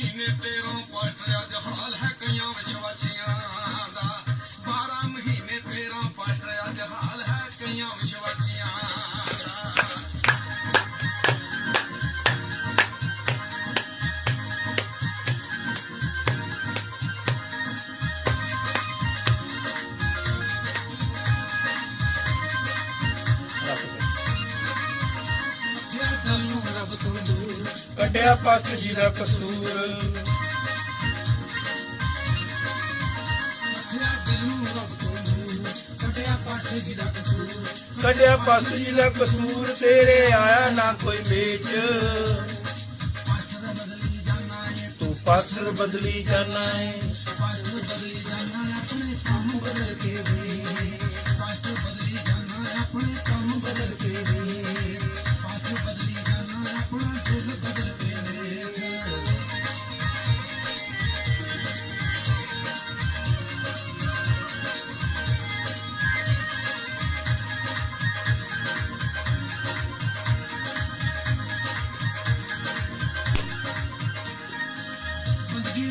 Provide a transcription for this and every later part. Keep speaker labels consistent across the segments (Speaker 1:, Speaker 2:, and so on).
Speaker 1: सीने तेरों पर ਕੱਢਿਆ ਪਸਤ ਜੀ ਦਾ ਕਸੂਰ। ਕੱਢਿਆ ਪਸਤ ਜੀ ਦਾ ਕਸੂਰ, ਤੇਰੇ ਆਇਆ ਨਾ ਕੋਈ ਵੇਚ। ਤੂੰ ਪਾਸਟਰ ਬਦਲੀ ਜਾਣਾ ਹੈ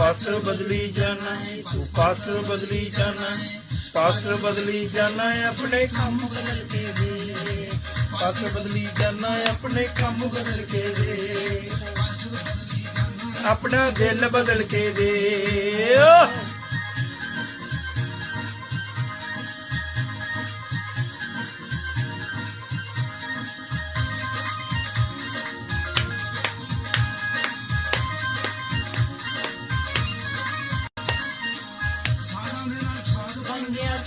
Speaker 1: ਪਾਸਟਰ ਬਦਲੀ ਜਾਣਾ ਤੂੰ ਪਾਸਟਰ ਬਦਲੀ ਜਾਣਾ ਪਾਸਤਰ ਬਦਲੀ ਜਾਣਾ ਆਪਣੇ ਕੰਮ ਬਦਲ ਕੇ ਦੇ। ਪਾਸਟਰ ਬਦਲੀ ਜਾਣਾ ਹੈ ਆਪਣੇ ਕੰਮ ਬਦਲ ਕੇ ਦੇ। ਆਪਣਾ ਦਿਲ ਬਦਲ ਕੇ ਦੇ।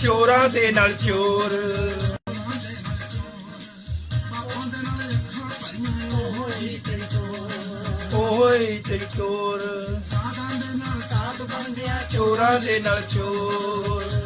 Speaker 1: ਚੋਰਾਂ ਦੇ ਨਾਲ ਚੋਰ। ਓਏ ਤੇਰੀ ਚੋਰ। ਚੋਰਾਂ ਦੇ ਨਾਲ ਚੋਰ ਓਏ ਤੇਰੀ ਚੋਰ।